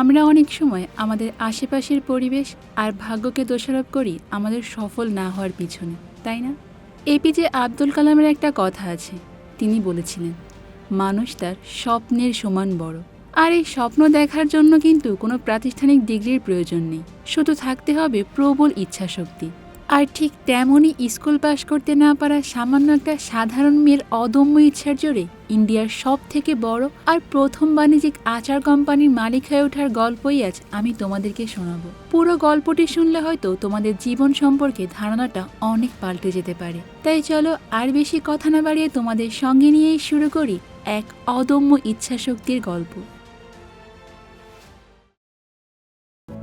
আমরা অনেক সময় আমাদের আশেপাশের পরিবেশ আর ভাগ্যকে দোষারোপ করি আমাদের সফল না হওয়ার পিছনে, তাই না? এপিজে আব্দুল কালামের একটা কথা আছে, তিনি বলেছিলেন, মানুষ তার স্বপ্নের সমান বড়। আর এই স্বপ্ন দেখার জন্য কিন্তু কোনো প্রাতিষ্ঠানিক ডিগ্রির প্রয়োজন নেই। শুধু থাকতে হবে প্রবল ইচ্ছাশক্তি। আর ঠিক তেমনই স্কুল পাশ করতে না পারা সামান্য একটা সাধারণ মেয়ের অদম্য ইচ্ছার জোরে ইন্ডিয়ার সব থেকে বড় আর প্রথম বাণিজ্যিক আচার কোম্পানির মালিক হয়ে ওঠার গল্পই আজ আমি তোমাদেরকে শোনাবো। পুরো গল্পটি শুনলে হয়তো তোমাদের জীবন সম্পর্কে ধারণাটা অনেক পাল্টে যেতে পারে। তাই চলো আর বেশি কথা না বাড়িয়ে তোমাদের সঙ্গে নিয়েই শুরু করি এক অদম্য ইচ্ছাশক্তির গল্প।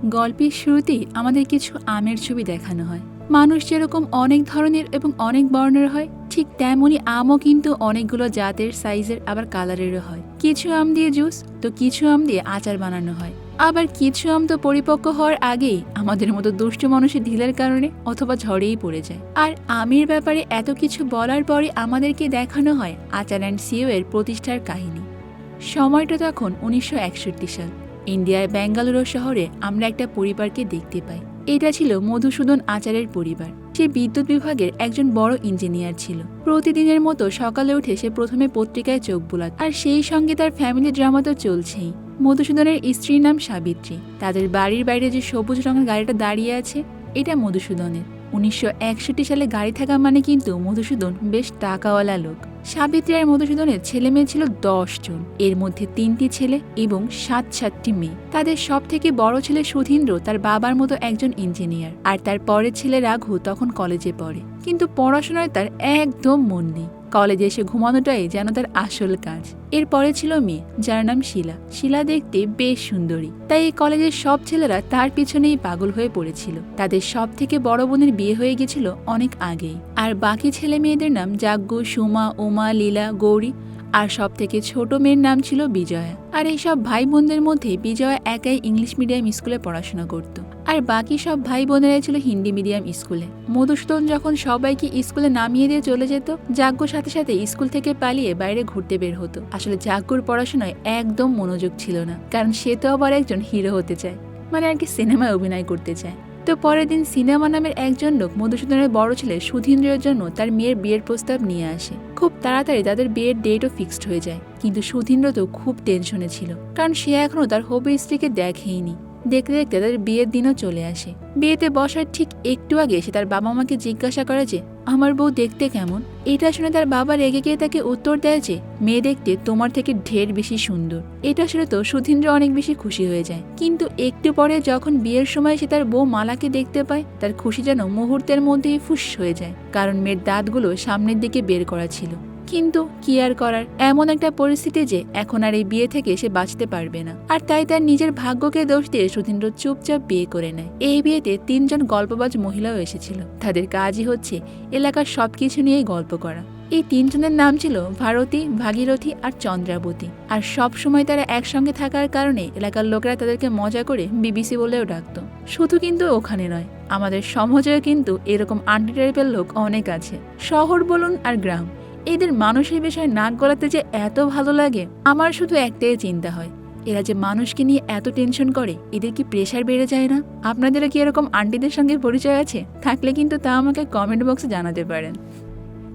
গল্পের শুরুতেই আমাদের কিছু আমের ছবি দেখানো হয়। মানুষ যেরকম অনেক ধরনের এবং অনেক বর্ণের হয়, ঠিক তেমনই আমও কিন্তু অনেকগুলো জাতের সাইজের আবার কালারেরও হয়। কিছু আম দিয়ে জুস, তো কিছু আম দিয়ে আচার বানানো হয়। আবার কিছু আম তো পরিপক্ক হওয়ার আগেই আমাদের মতো দুষ্টু মানুষের ঢিলের কারণে অথবা ঝড়েই পড়ে যায়। আর আমের ব্যাপারে এত কিছু বলার পরে আমাদেরকে দেখানো হয় আচার অ্যান্ড সিও এর প্রতিষ্ঠার কাহিনী। সময়টা তখন উনিশশো একষট্টি সাল। ইন্ডিয়ার ব্যাঙ্গালুরু শহরে আমরা একটা পরিবারকে দেখতে পাই। এটা ছিল মধুসূদন আচারের পরিবার। সে বিদ্যুৎ বিভাগের একজন বড় ইঞ্জিনিয়ার ছিল। প্রতিদিনের মতো সকালে উঠে সে প্রথমে পত্রিকায় চোখ বোলাত। আর সেই সঙ্গে তার ফ্যামিলি ড্রামা তো চলছেই। মধুসূদনের স্ত্রীর নাম সাবিত্রী। তাদের বাড়ির বাইরে যে সবুজ রঙের গাড়িটা দাঁড়িয়ে আছে, এটা মধুসূদনের। উনিশশো একষট্টি সালে গাড়ি থাকা মানে কিন্তু মধুসূদন বেশ টাকাওয়ালা লোক। সাবিত্রী আর মধুসূদনের ছেলে মেয়ে ছিল দশ জন। এর মধ্যে তিনটি ছেলে এবং সাত সাতটি মেয়ে। তাদের সব থেকে বড় ছেলে সুধীন্দ্র, তার বাবার মতো একজন ইঞ্জিনিয়ার। আর তার পরের ছেলে রাঘু তখন কলেজে পড়ে। কিন্তু পড়াশোনায় তার একদম মন নেই। কলেজে এসে ঘুমানোটাই যেন তার আসল কাজ। এরপরে ছিল মেয়ে, যার নাম শিলা। শিলা দেখতে বেশ সুন্দরী। তাই এই কলেজের সব ছেলেরা তার পিছনেই পাগল হয়ে পড়েছিল। তাদের সব থেকে বড় বোনের বিয়ে হয়ে গেছিল অনেক আগেই। আর বাকি ছেলে মেয়েদের নাম যাজ্ঞ, সুমা, উমা, লীলা, গৌরী আর সব থেকে ছোট মেয়ের নাম ছিল বিজয়া। আর এইসব ভাই বোনদের মধ্যে বিজয়া একাই ইংলিশ মিডিয়াম স্কুলে পড়াশোনা করত। আর বাকি সব ভাই বোনেরা ছিল হিন্দি মিডিয়াম স্কুলে। মধুসূদন যখন সবাইকে স্কুলে নামিয়ে দিয়ে চলে যেত যাজ্ঞর সাথে সাথে স্কুল থেকে পালিয়ে বাইরে ঘুরতে বের হতো। আসলে যাজ্ঞর পড়াশোনায় একদম মনোযোগ ছিল না, কারণ সে তো আবার একজন হিরো হতে চায় মানে আর কি সিনেমায় অভিনয় করতে চায়। তো পরের দিন সিনেমা নামের একজন লোক মধুসূদনের বড় ছেলে সুধীন্দ্রের জন্য তার মেয়ের বিয়ের প্রস্তাব নিয়ে আসে। খুব তাড়াতাড়ি তাদের বিয়ের ডেটও ফিক্সড হয়ে যায়, কিন্তু সুধীন্দ্র তো খুব টেনশনে ছিল, কারণ সে এখনও তার হবি স্ত্রীকে দেখেইনি। দেখতে দেখতে তাদের বিয়ের দিনও চলে আসে। বিয়েতে বসার ঠিক একটু আগে সে তার বাবা মাকে জিজ্ঞাসা করে যে, আমার বউ দেখতে কেমন? এটা শুনে তার বাবা রেগে গিয়ে তাকে উত্তর দেয় যে, মেয়ে দেখতে তোমার থেকে ঢের বেশি সুন্দর। এটা শুনে তো সুধীন্দ্র অনেক বেশি খুশি হয়ে যায়। কিন্তু একটু পরে যখন বিয়ের সময় সে তার বউ মালাকে দেখতে পায়, তার খুশি যেন মুহূর্তের মধ্যেই ফুস হয়ে যায়, কারণ মেয়ের দাঁতগুলো সামনের দিকে বের করা ছিল। কিন্তু কি আর করার? এমন একটা পরিস্থিতি যে এখন আর এই বিয়ে থেকে সে বাঁচতে পারবে না। আর তাই তার নিজের ভাগ্যকে দোষ দিয়ে সুধীন্দ্র চুপচাপ বিয়ে করে নেয়। এই বিয়েতে তিনজন গল্পবাজ মহিলাও এসেছিল। তাদের কাজই হচ্ছে এলাকার সবকিছু নিয়েই গল্প করা। এই তিনজনের নাম ছিল ভারতী, ভাগীরথী আর চন্দ্রাবতী। আর সব সময় তারা একসঙ্গে থাকার কারণে এলাকার লোকেরা তাদেরকে মজা করে বিবিসি বলেও ডাকতো। শুধু কিন্তু ওখানে নয়, আমাদের সমাজেও কিন্তু এরকম আন্টি টাইপের লোক অনেক আছে। শহর বলুন আর গ্রাম। এদের মানুষের বিষয়ে নাক গলাতে যে এত ভালো লাগে, আমার শুধু একটাই চিন্তা হয়। এরা যে মানুষকে নিয়ে এত টেনশন করে, এদের কি প্রেশার বেড়ে যায় না? আপনাদেরও কি এরকম আন্টিদের সঙ্গে পরিচয় আছে? থাকলে কিন্তু তা আমাকে কমেন্ট বক্সে জানাতে পারেন।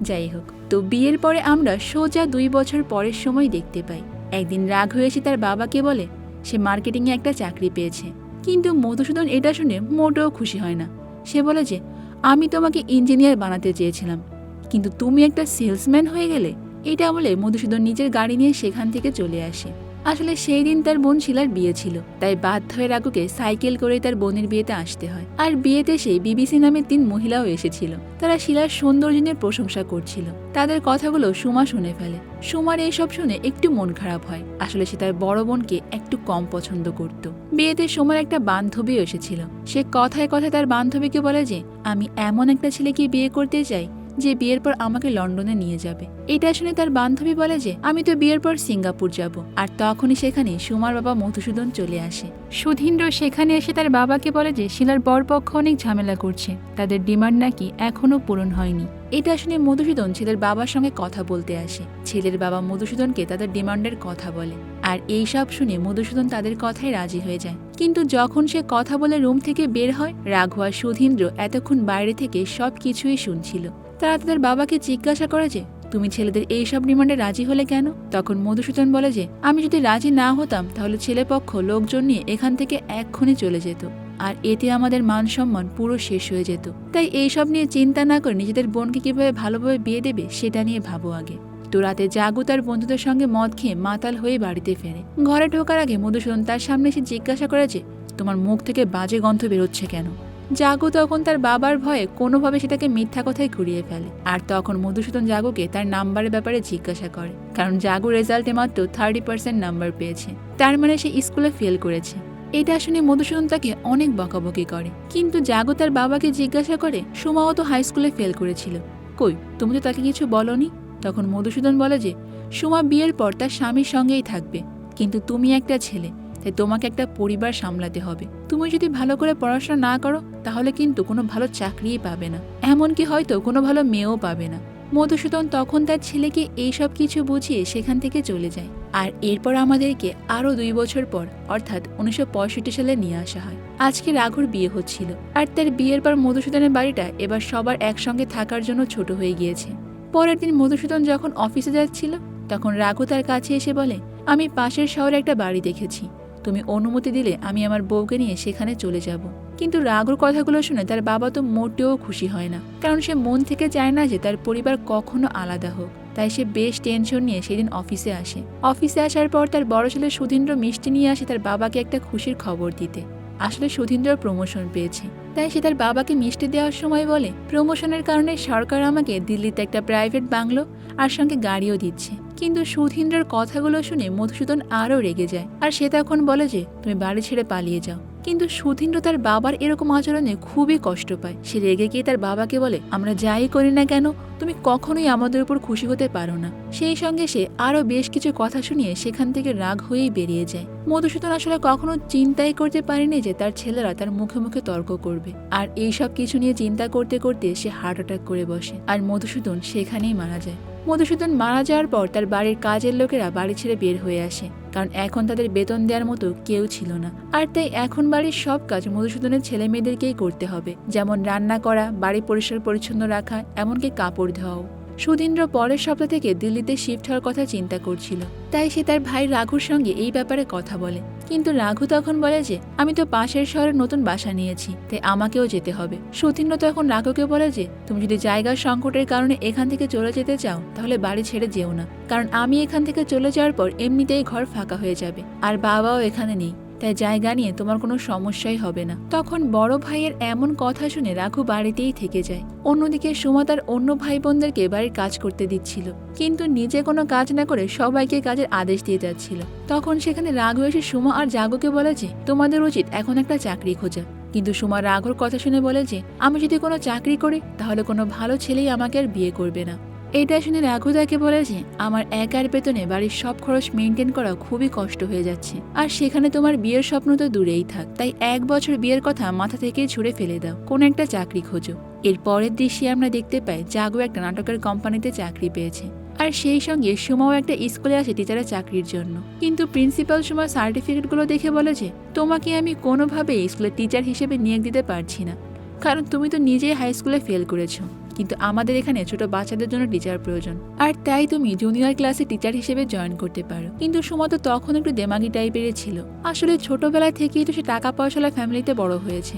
যাই হোক, তো বিয়ের পরে আমরা সোজা দুই বছর পরের সময় দেখতে পাই। একদিন রাগ হয়ে এসে তার বাবাকে বলে, সে মার্কেটিংয়ে একটা চাকরি পেয়েছে। কিন্তু মধুসূদন এটা শুনে মোটেও খুশি হয় না। সে বলে যে, আমি তোমাকে ইঞ্জিনিয়ার বানাতে চেয়েছিলাম। কিন্তু তুমি একটা সেলসম্যান হয়ে গেলে এটা বলে মধুসূদন নিজের গাড়ি নিয়ে সেখান থেকে চলে আসে। আসলে সেই দিন তার বোন শিলার বিয়ে ছিল, তাই বাধ্য হয়ে রাগুকে সাইকেল করে তার বোনের বিয়েতে আসতে হয়। আর বিয়েতে সেই বিবিসি নামের তিন মহিলাও এসেছিল। তারা শিলার সৌন্দর্য নিয়ে প্রশংসা করছিল। তাদের কথাগুলো সুমা শুনে ফেলে। সুমার এইসব শুনে একটু মন খারাপ হয়। আসলে সে তার বড় বোনকে একটু কম পছন্দ করত। বিয়েতে সুমার একটা বান্ধবীও এসেছিল। সে কথায় কথায় তার বান্ধবীকে বলে যে, আমি এমন একটা ছেলেকে বিয়ে করতে চাই যে বিয়ের পর আমাকে লন্ডনে নিয়ে যাবে। এটা শুনে তার বান্ধবী বলে যে, আমি তো বিয়ের পর সিঙ্গাপুর যাব। আর তখনই সেখানে সুমার বাবা মধুসূদন চলে আসে। সুধীন্দ্র সেখানে এসে তার বাবাকে বলে যে, শিলার বরপক্ষ অনেক ঝামেলা করছে। তাদের ডিমান্ড নাকি এখনও পূরণ হয়নি। এটা শুনে মধুসূদন ছেলের বাবার সঙ্গে কথা বলতে আসে। ছেলের বাবা মধুসূদনকে তাদের ডিমান্ডের কথা বলে। আর এই সব শুনে মধুসূদন তাদের কথায় রাজি হয়ে যায়। কিন্তু যখন সে কথা বলে রুম থেকে বের হয়, রাঘু আর সুধীন্দ্র এতক্ষণ বাইরে থেকে সব কিছুই শুনছিল। তারা তাদের বাবাকে জিজ্ঞাসা করে যে, তুমি ছেলেদের এই সব ডিমান্ডে রাজি হলে কেন? তখন মধুসূদন বলে যে, আমি যদি রাজি না হতাম, তাহলে ছেলেপক্ষ লোকজন নিয়ে এখান থেকে এক্ষুনি চলে যেত। আর এতে আমাদের মান সম্মান পুরো শেষ হয়ে যেত। তাই এইসব নিয়ে চিন্তা না করে নিজেদের বোনকে কীভাবে ভালোভাবে বিয়ে দেবে সেটা নিয়ে ভাবো আগে। তো রাতে জাগু তার বন্ধুদের সঙ্গে মদ খেয়ে মাতাল হয়ে বাড়িতে ফেরে। ঘরে ঢোকার আগে মধুসূদন তার সামনে এসে জিজ্ঞাসা করে যে, তোমার মুখ থেকে বাজে গন্ধ বেরোচ্ছে কেন? জাগু তখন তার বাবার ভয়ে কোনোভাবে সেটাকে মিথ্যা কথায় ঘুরিয়ে ফেলে। আর তখন মধুসূদন জাগুকে তার নাম্বারের ব্যাপারে জিজ্ঞাসা করে। কারণ জাগু রেজাল্টে মাত্র থার্টি পার্সেন্ট নাম্বার পেয়েছে। তার মানে সে স্কুলে ফেল করেছে। এটা শুনে মধুসূদন তাকে অনেক বকাবকি করে। কিন্তু জাগো তার বাবাকে জিজ্ঞাসা করে, সুমাও তো হাই স্কুলে ফেল করেছিল। কই, তুমি তো তাকে কিছু বলনি? তখন মধুসূদন বলে যে, সুমা বিয়ের পর তার স্বামীর সঙ্গেই থাকবে, কিন্তু তুমি একটা ছেলে, তাই তোমাকে একটা পরিবার সামলাতে হবে। তুমি যদি ভালো করে পড়াশোনা না করো, তাহলে কিন্তু কোনো ভালো চাকরিই পাবে না। এমনকি হয়তো কোনো ভালো মেয়েও পাবে না। মধুসূদন তখন তার ছেলেকে এইসব কিছু বুঝিয়ে সেখান থেকে চলে যায়। আর এরপর আমাদেরকে আরও দুই বছর পর, অর্থাৎ উনিশশো পঁয়ষট্টি সালে নিয়ে আসা হয়। আজকে রাঘুর বিয়ে হচ্ছিল। আর তার বিয়ের পর মধুসূদনের বাড়িটা এবার সবার একসঙ্গে থাকার জন্য ছোট হয়ে গিয়েছে। পরের দিন মধুসূদন যখন অফিসে যাচ্ছিল, তখন রাঘু তার কাছে এসে বলে, আমি পাশের শহরে একটা বাড়ি দেখেছি। তুমি অনুমতি দিলে আমি আমার বউকে নিয়ে সেখানে চলে যাব। কিন্তু রাঘুর কথাগুলো শুনে তার বাবা তো মোটেও খুশি হয় না, কারণ সে মন থেকে চায় না যে তার পরিবার কখনো আলাদা হোক। তাই সে বেশ টেনশন নিয়ে সেদিন অফিসে আসে। অফিসে আসার পর তার বড় ছেলে সুধীন্দ্র মিষ্টি নিয়ে আসে তার বাবাকে একটা খুশির খবর দিতে। আসলে সুধীন্দ্র প্রমোশন পেয়েছে। তাই সে তার বাবাকে মিষ্টি দেওয়ার সময় বলে প্রমোশনের কারণে সরকার আমাকে দিল্লিতে একটা প্রাইভেট বাংলো আর সঙ্গে গাড়িও দিচ্ছে। কিন্তু সুধীন্দ্রর কথাগুলো শুনে মধুসূদন আরও রেগে যায়। আর সে তখন বলে যে, তুমি বাড়ি ছেড়ে পালিয়ে যাও। কিন্তু সুধীন্দ্র তার বাবার এরকম আচরণে খুবই কষ্ট পায়। সে রেগে গিয়ে তার বাবাকে বলে, আমরা যাই করি না কেন? তুমি কখনোই আমাদের উপর খুশি হতে পারো না। সেই সঙ্গে সে আরও বেশ কিছু কথা শুনিয়ে সেখান থেকে রাগ হয়েই বেরিয়ে যায়। মধুসূদন আসলে কখনো চিন্তাই করতে পারেনি যে তার ছেলেরা তার মুখে মুখে তর্ক করবে। আর এই সব কিছু নিয়ে চিন্তা করতে করতে সে হার্ট অ্যাটাক করে বসে। আর মধুসূদন সেখানেই মারা যায়। মধুসূদন মারা যাওয়ার পর তার বাড়ির কাজের লোকেরা বাড়ি ছেড়ে বের হয়ে আসে। কারণ এখন তাদের বেতন দেওয়ার মতো কেউ ছিল না। আর তাই এখন বাড়ির সব কাজ মধুসূদনের ছেলে মেয়েদেরকেই করতে হবে। যেমন রান্না করা, বাড়ি পরিষ্কার পরিচ্ছন্ন রাখা, এমনকি কাপড় ধোয়াও। সুধীন্দ্র পরের সপ্তাহ থেকে দিল্লিতে শিফট হওয়ার কথা চিন্তা করছিল। তাই সে তার ভাই রাঘুর সঙ্গে এই ব্যাপারে কথা বলে। কিন্তু রাঘু তখন বলে যে, আমি তো পাশের শহরে নতুন বাসা নিয়েছি, তাই আমাকেও যেতে হবে। সুধীন্দ্র তখন রাঘুকে বলে যে, তুমি যদি জায়গার সংকটের কারণে এখান থেকে চলে যেতে চাও, তাহলে বাড়ি ছেড়ে যেও না। কারণ আমি এখান থেকে চলে যাওয়ার পর এমনিতেই ঘর ফাঁকা হয়ে যাবে, আর বাবাও এখানে নেই। তাই জায়গা নিয়ে তোমার কোনো সমস্যাই হবে না। তখন বড় ভাইয়ের এমন কথা শুনে রাঘু বাড়িতেই থেকে যায়। অন্যদিকে সুমা তার অন্য ভাই বোনদেরকে বাড়ির কাজ করতে দিচ্ছিল। কিন্তু নিজে কোনো কাজ না করে সবাইকে কাজের আদেশ দিয়ে যাচ্ছিল। তখন সেখানে রাঘু এসে সুমা আর জাগুকে বলে যে, তোমাদের উচিত এখন একটা চাকরি খোঁজা। কিন্তু সুমা রাঘুর কথা শুনে বলে যে, আমি যদি কোনো চাকরি করি, তাহলে কোনো ভালো ছেলেই আমাকে আর বিয়ে করবে না। এটা শুনে রাঘু তাকে বলে যে, আমার একার বেতনে বাড়ির সব খরচ মেনটেন করা খুবই কষ্ট হয়ে যাচ্ছে। আর সেখানে তোমার বিয়ের স্বপ্ন তো দূরেই থাক। তাই এক বছর বিয়ের কথা মাথা থেকে ছুড়ে ফেলে দাও। কোনো একটা চাকরি খোঁজো। এর পরের দৃশ্যে আমরা দেখতে পাই জাগো একটা নাটকের কোম্পানিতে চাকরি পেয়েছে। আর সেই সঙ্গে সুমাও একটা স্কুলে আসে টিচারের চাকরির জন্য। কিন্তু প্রিন্সিপাল সুমা সার্টিফিকেটগুলো দেখে বলে যে, তোমাকে আমি কোনোভাবেই স্কুলের টিচার হিসেবে নিয়োগ দিতে পারছি না। কারণ তুমি তো নিজেই হাই স্কুলে ফেল করেছ। কিন্তু আমাদের এখানে ছোট বাচ্চাদের জন্য টিচার প্রয়োজন। আর তাই তুমি জুনিয়র ক্লাসে টিচার হিসেবে জয়েন করতে পারো। কিন্তু সুমা তো তখন একটু দেমাগি টাইপেরই ছিল। আসলে ছোটবেলা থেকেই তো সে টাকা পয়সালা ফ্যামিলিতে বড় হয়েছে।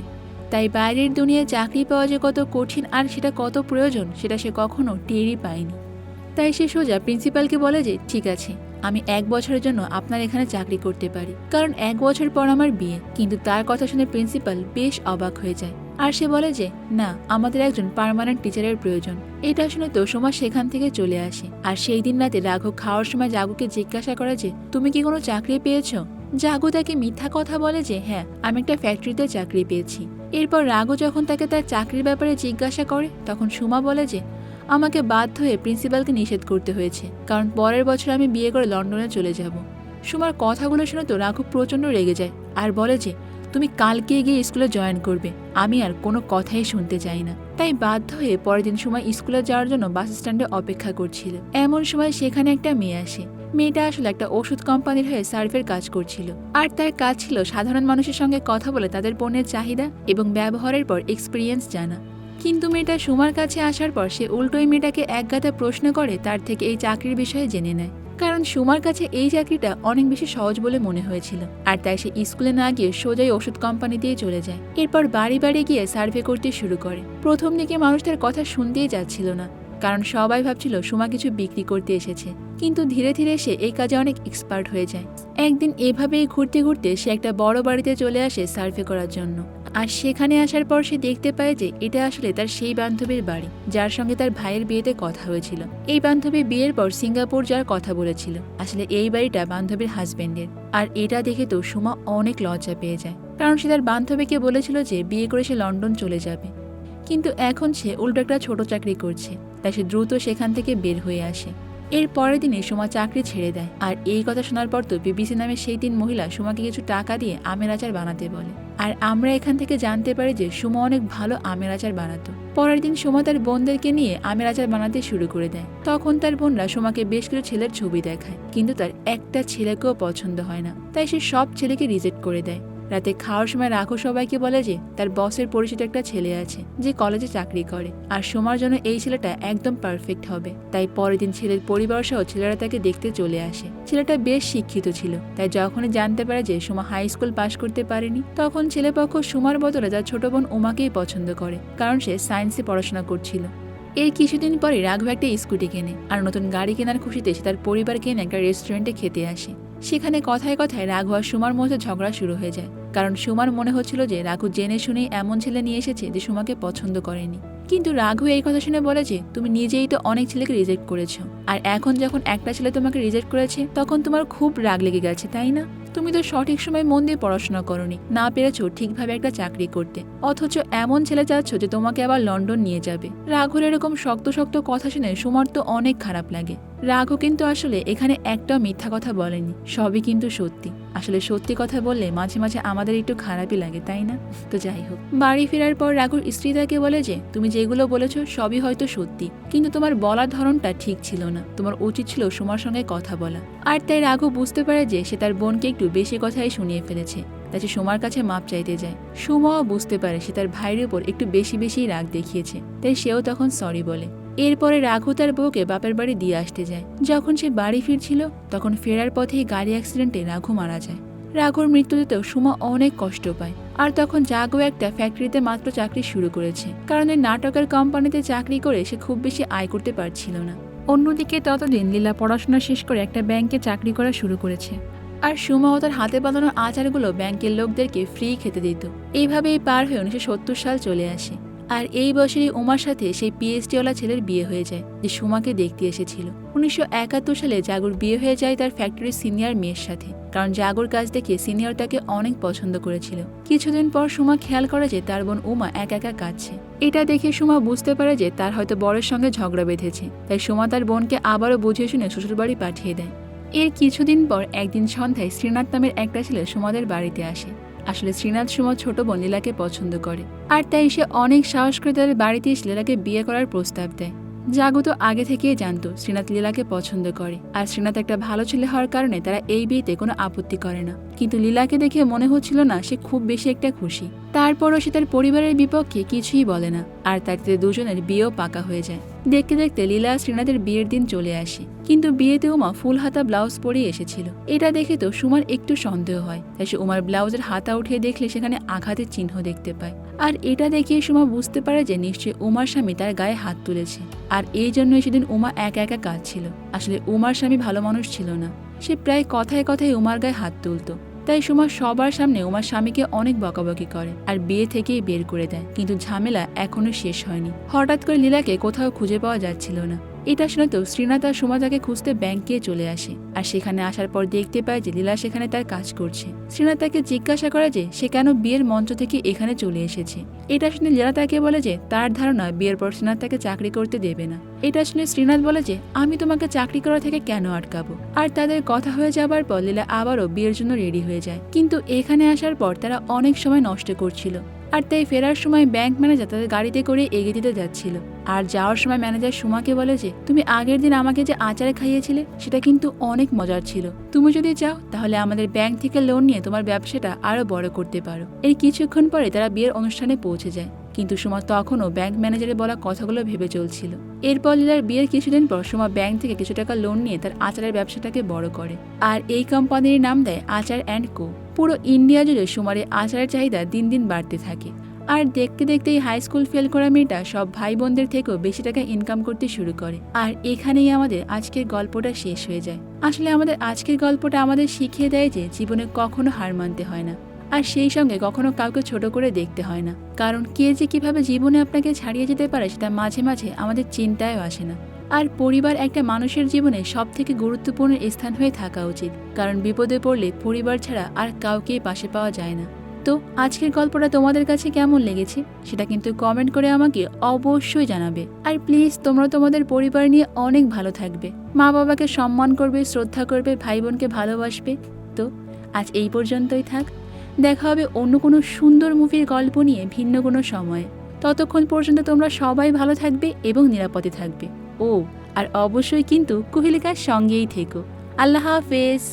তাই বাইরের দুনিয়ায় চাকরি পাওয়া যে কত কঠিন আর সেটা কত প্রয়োজন, সেটা সে কখনো টেরই পায়নি। তাই সে সোজা প্রিন্সিপালকে বলে যে, ঠিক আছে, আমি এক বছরের জন্য আপনার এখানে চাকরি করতে পারি। কারণ এক বছর পর আমার বিয়ে। কিন্তু তার কথা শুনে প্রিন্সিপাল বেশ অবাক হয়ে যায়। আর সে বলে যে, না, আমাদের একজন পার্মানেন্ট টিচারের প্রয়োজন। এটা শুনে তোষমা সেখান থেকে চলে আসে। আর সেই দিন রাতে রাঘব খাওয়ার সময় জাগুকে জিজ্ঞাসা করে যে, তুমি কি কোনো চাকরি পেয়েছ? জাগু তাকে মিথ্যা কথা বলে যে হ্যাঁ আমি একটা ফ্যাক্টরিতে চাকরি পেয়েছি। এরপর রাগু যখন তাকে তার চাকরির ব্যাপারে জিজ্ঞাসা করে, তখন সুমা বলে যে, আমাকে বাধ্য হয়ে প্রিন্সিপালকে নিষেধ করতে হয়েছে, কারণ পরের বছর আমি বিয়ে করে লন্ডনে চলে যাব। সুমার কথাগুলো শুনে তো রাঘব প্রচণ্ড রেগে যায়, আর বলে যে তুমি কালকে গিয়ে স্কুলে জয়েন করবে। আমি আর কোনো কথাই শুনতে চাই না। তাই বাধ্য হয়ে পরের দিন সময় স্কুলে যাওয়ার জন্য বাস স্ট্যান্ডে অপেক্ষা করছিল। এমন সময় সেখানে একটা মেয়ে আসে। মেয়েটা আসলে একটা ওষুধ কোম্পানির হয়ে সার্ভের কাজ করছিল। আর তার কাজ ছিল সাধারণ মানুষের সঙ্গে কথা বলে তাদের পণ্যের চাহিদা এবং ব্যবহারের পর এক্সপিরিয়েন্স জানা। কিন্তু মেয়েটা সুমার কাছে আসার পর সে উল্টোই মেয়েটাকে একগাদা প্রশ্ন করে, তার থেকে এই চাকরির বিষয়ে জেনে নেয়। কারণ সুমার কাছে এই চাকরিটা অনেক বেশি সহজ বলে মনে হয়েছিল। আর তাই সে স্কুলে না গিয়ে সোজাই ওষুধ কোম্পানি দিয়ে চলে যায়। এরপর বাড়ি বাড়ি গিয়ে সার্ভে করতে শুরু করে। প্রথম দিকে মানুষ তার কথা শুনতেই যাচ্ছিল না, কারণ সবাই ভাবছিল সুমা কিছু বিক্রি করতে এসেছে। কিন্তু ধীরে ধীরে সে এই কাজে অনেক এক্সপার্ট হয়ে যায়। একদিন এভাবেই ঘুরতে ঘুরতে সে একটা বড় বাড়িতে চলে আসে সার্ভে করার জন্য। আর সেখানে আসার পর সে দেখতে পায় যে এটা আসলে তার সেই বান্ধবীর বাড়ি, যার সঙ্গে তার ভাইয়ের বিয়েতে কথা হয়েছিল। এই বান্ধবী বিয়ের পর সিঙ্গাপুর যাওয়ার কথা বলেছিল। আসলে এই বাড়িটা বান্ধবীর হাজবেন্ডের। আর এটা দেখে তো সুমা অনেক লজ্জা পেয়ে যায়। কারণ সে তার বান্ধবীকে বলেছিল যে বিয়ে করে সে লন্ডন চলে যাবে। কিন্তু এখন সে উল্টো একটা ছোট চাকরি করছে। তাই সে দ্রুত সেখান থেকে বের হয়ে আসে। এর পরের দিনে সুমা চাকরি ছেড়ে দেয়। আর এই কথা শোনার পর তো বিবিসি নামে সেই তিন মহিলা সুমাকে কিছু টাকা দিয়ে আমের আচার বানাতে বলে। আর আমরা এখান থেকে জানতে পারি যে সুমা অনেক ভালো আমের আচার বানাতো। পরের দিন সুমা তার বোনদেরকে নিয়ে আমের আচার বানাতে শুরু করে দেয়। তখন তার বোনরা সুমাকে বেশ কিছু ছেলের ছবি দেখায়। কিন্তু তার একটা ছেলেকেও পছন্দ হয় না। তাই সে সব ছেলেকে রিজেক্ট করে দেয়। রাতে খাওয়ার সময় রাখো সবাইকে বলে যে তার বসের পরিচিত একটা ছেলে আছে, যে কলেজে চাকরি করে। আর সোমার জন্য এই ছেলেটা একদম পারফেক্ট হবে। তাই পরের দিন ছেলের পরিবার সহ ছেলেরা তাকে দেখতে চলে আসে। ছেলেটা বেশ শিক্ষিত ছিল। তাই যখনই জানতে পারে যে সোমা হাই স্কুল পাশ করতে পারেনি, তখন ছেলেপক্ষ সোমার বদলে তার ছোট বোন উমাকেই পছন্দ করে, কারণ সে সায়েন্সে পড়াশোনা করছিল। এর কিছুদিন পরে রাঘব একটা স্কুটি কেনে, আর নতুন গাড়ি কেনার খুশিতে সে তার পরিবারকে নিয়ে একটা রেস্টুরেন্টে খেতে আসে। সেখানে কথায় কথায় রাঘু আর সুমার মধ্যে ঝগড়া শুরু হয়ে যায়। কারণ সুমার মনে হচ্ছিল যে রাঘু জেনে শুনেই এমন ছেলে নিয়ে এসেছে যে সুমাকে পছন্দ করেনি। কিন্তু রাঘু এই কথা শুনে বলে যে, তুমি নিজেই তো অনেক ছেলেকে রিজেক্ট করেছ। আর এখন যখন একটা ছেলে তোমাকে রিজেক্ট করেছে, তখন তোমার খুব রাগ লেগে গেছে, তাই না? তুমি তো সঠিক সময় মন দিয়ে পড়াশোনা করনি, না পেরেছ ঠিকভাবে একটা চাকরি করতে। অথচ এমন ছেলে চাচ্ছ যে তোমাকে আবার লন্ডন নিয়ে যাবে। রাঘুর এরকম শক্ত শক্ত কথা শুনে সুমার তো অনেক খারাপ লাগে। রাঘু কিন্তু আসলে এখানে একটাও মিথ্যা কথা বলেনি, সবই কিন্তু সত্যি। আসলে সত্যি কথা বললে মাঝে মাঝে আমাদের একটু খারাপই লাগে, তাই না? তো যাই হোক। বাড়ি ফেরার পর রাঘুর স্ত্রী তাকে বলে যে, তুমি যেগুলো বলেছ সবই হয়তো সত্যি, কিন্তু তোমার বলার ধরনটা ঠিক ছিল না। তোমার উচিত ছিল সুমার সঙ্গে কথা বলা। আর তাই রাঘু বুঝতে পারে যে, সে তার বোনকে একটু বেশি কথাই শুনিয়ে ফেলেছে, তাই সে সুমার কাছে মাপ চাইতে যায়। সুমাও বুঝতে পারে সে তার ভাইয়ের উপর একটু বেশি বেশি রাগ দেখিয়েছে, তাই সেও তখন সরি বলে। এরপরে রাঘু তার বউকে বাপের বাড়ি দিয়ে আসতে যায়। যখন সে বাড়ি ফিরছিল, তখন ফেরার পথেই গাড়ি অ্যাক্সিডেন্টে রাঘু মারা যায়। রাঘুর মৃত্যুতেও সুমা অনেক কষ্ট পায়। আর তখন জাগো একটা ফ্যাক্টরিতে মাত্র চাকরি শুরু করেছে। কারণ এই নাটকের কোম্পানিতে চাকরি করে সে খুব বেশি আয় করতে পারছিল না। অন্যদিকে ততদিন লীলা পড়াশোনা শেষ করে একটা ব্যাংকে চাকরি করা শুরু করেছে। আর সুমা ও তার হাতে বাঁধানো আচারগুলো ব্যাংকের লোকদেরকে ফ্রি খেতে দিত। এইভাবেই পার হয়ে উনিশশো সত্তর সাল চলে আসে। আর এই বছরই উমার সাথে সেই পিএইচডিওয়ালা ছেলের বিয়ে হয়ে যায়, যে সুমাকে দেখতে এসেছিল। উনিশশো একাত্তর সালে জাগর বিয়ে হয়ে যায় তার ফ্যাক্টরির সিনিয়র মেয়ের সাথে, কারণ জাগর কাজ দেখে সিনিয়র তাকে অনেক পছন্দ করেছিল। কিছুদিন পর সুমা খেয়াল করে যে তার বোন উমা একা একা কাঁদছে। এটা দেখে সুমা বুঝতে পারে যে তার হয়তো বরের সঙ্গে ঝগড়া বেঁধেছে, তাই সুমা তার বোনকে আবারও বুঝিয়ে শুনে শ্বশুরবাড়ি পাঠিয়ে দেয়। এর কিছুদিন পর একদিন সন্ধ্যায় শ্রীনাথ নামের একটা ছেলে সুমাদের বাড়িতে আসে। আসলে শ্রীনাথ সুমা ছোট বোন লীলাকে পছন্দ করে। আর তাই সে অনেক সাহস করে তাদের বাড়িতে এসে লীলাকে বিয়ে করার প্রস্তাব দেয়। জাগত আগে থেকেই জানত শ্রীনাথ লীলাকে পছন্দ করে। আর শ্রীনাথ একটা ভালো ছেলে হওয়ার কারণে তারা এই বিয়েতে কোনো আপত্তি করে না। কিন্তু লীলাকে দেখে মনে হচ্ছিল না সে খুব বেশি একটা খুশি। তারপরও সে তার পরিবারের বিপক্ষে কিছুই বলে না, আর তাতে দুজনের বিয়েও পাকা হয়ে যায়। দেখতে দেখতে লীলা শ্রীনাথের বিয়ের দিন চলে আসে, কিন্তু বিয়েতে উমা ফুল হাতা ব্লাউজ পরেই এসেছিল। এটা দেখে তো সুমার একটু সন্দেহ হয়, তাই সে উমার ব্লাউজের হাতা উঠিয়ে দেখলে সেখানে আঘাতের চিহ্ন দেখতে পায়। আর এটা দেখে সুমা বুঝতে পারে যে নিশ্চয়ই উমার স্বামী তার গায়ে হাত তুলেছে, আর এই জন্যই সেদিন উমা একা একা কাজ ছিল আসলে উমার স্বামী ভালো মানুষ ছিল না, সে প্রায় কথায় কথায় উমার গায়ে হাত তুলতো। তাই সুমা সবার সামনে উমার স্বামীকে অনেক বকাবকি করে আর বিয়ে থেকেই বের করে দেয়। কিন্তু ঝামেলা এখনও শেষ হয়নি। হঠাৎ করে লীলাকে কোথাও খুঁজে পাওয়া যাচ্ছিল না। এটা শুনে তো শ্রীনাথ আর সুমা তাকে খুঁজতে ব্যাংকে চলে আসে। আর সেখানে আসার পর দেখতে পায় যে লীলা সেখানে তার কাজ করছে। শ্রীনাথ তাকে জিজ্ঞাসা করে যে সে কেন বিয়ের মঞ্চ থেকে এখানে চলে এসেছে। এটা শুনে লীলা তাকে বলে যে তার ধারণা বিয়ের পর শ্রীনাথ তাকে চাকরি করতে দেবে না। এটা শুনে শ্রীনাথ বলে যে আমি তোমাকে চাকরি করা থেকে কেন আটকাবো? আর তাদের কথা হয়ে যাবার পর লীলা আবারও বিয়ের জন্য রেডি হয়ে যায়। কিন্তু এখানে আসার পর তারা অনেক সময় নষ্ট করছিল। আর তাই ফেরার সময় ব্যাংক ম্যানেজার তাদের গাড়িতে করে এগিয়ে দিতে যাচ্ছিল। আর যাওয়ার সময় ম্যানেজার সুমাকে বলে যে, তুমি আগের দিন আমাকে যে আচারে খাইয়েছিলে, সেটা কিন্তু অনেক মজার ছিল। তুমি যদি চাও, তাহলে আমাদের ব্যাংক থেকে লোন নিয়ে তোমার ব্যবসাটা আরও বড় করতে পারো। এর কিছুক্ষণ পরে তারা বিয়ের অনুষ্ঠানে পৌঁছে যায়। কিন্তু সুমা তখনও ব্যাংক ম্যানেজারের বলা কথাগুলো ভেবে চলছিল। এরপর লীলার বিয়ের কিছুদিন পর সুমা ব্যাংক থেকে কিছু টাকা লোন নিয়ে তার আচারের ব্যবসাটাকে বড় করে। আর এই কোম্পানির নাম দেয় আচার অ্যান্ড কো পুরো ইন্ডিয়া জুড়ে সুমার আচারের চাহিদা দিন দিন বাড়তে থাকে। আর দেখতে দেখতে এই হাই স্কুল ফেল করা মেয়েটা সব ভাই বোনদের থেকেও বেশি টাকা ইনকাম করতে শুরু করে। আর এখানেই আমাদের আজকের গল্পটা শেষ হয়ে যায়। আসলে আমাদের আজকের গল্পটা আমাদের শিখিয়ে দেয় যে জীবনে কখনো হার মানতে হয় না। আর সেই সঙ্গে কখনো কাউকে ছোট করে দেখতে হয় না। কারণ কে যে কীভাবে জীবনে আপনাকে ছাড়িয়ে যেতে পারে সেটা মাঝে মাঝে আমাদের চিন্তায়ও আসে না। আর পরিবার একটা মানুষের জীবনে সব থেকে গুরুত্বপূর্ণ স্থান হয়ে থাকা উচিত, কারণ বিপদে পড়লে পরিবার ছাড়া আর কাউকে পাশে পাওয়া যায় না। তো আজকের গল্পটা তোমাদের কাছে কেমন লেগেছে, সেটা কিন্তু কমেন্ট করে আমাকে অবশ্যই জানাবে। আর প্লিজ তোমরা তোমাদের পরিবার নিয়ে অনেক ভালো থাকবে। মা বাবাকে সম্মান করবে, শ্রদ্ধা করবে, ভাই বোনকে ভালোবাসবে। তো আজ এই পর্যন্তই থাক। দেখা হবে অন্য কোনো সুন্দর মুভির গল্প নিয়ে ভিন্ন কোনো সময়ে। ততক্ষণ পর্যন্ত তোমরা সবাই ভালো থাকবে এবং নিরাপদে থাকবে। ও আর অবশ্যই কিন্তু কুহেলিকার সঙ্গেই থেকো। আল্লাহ হাফেজ।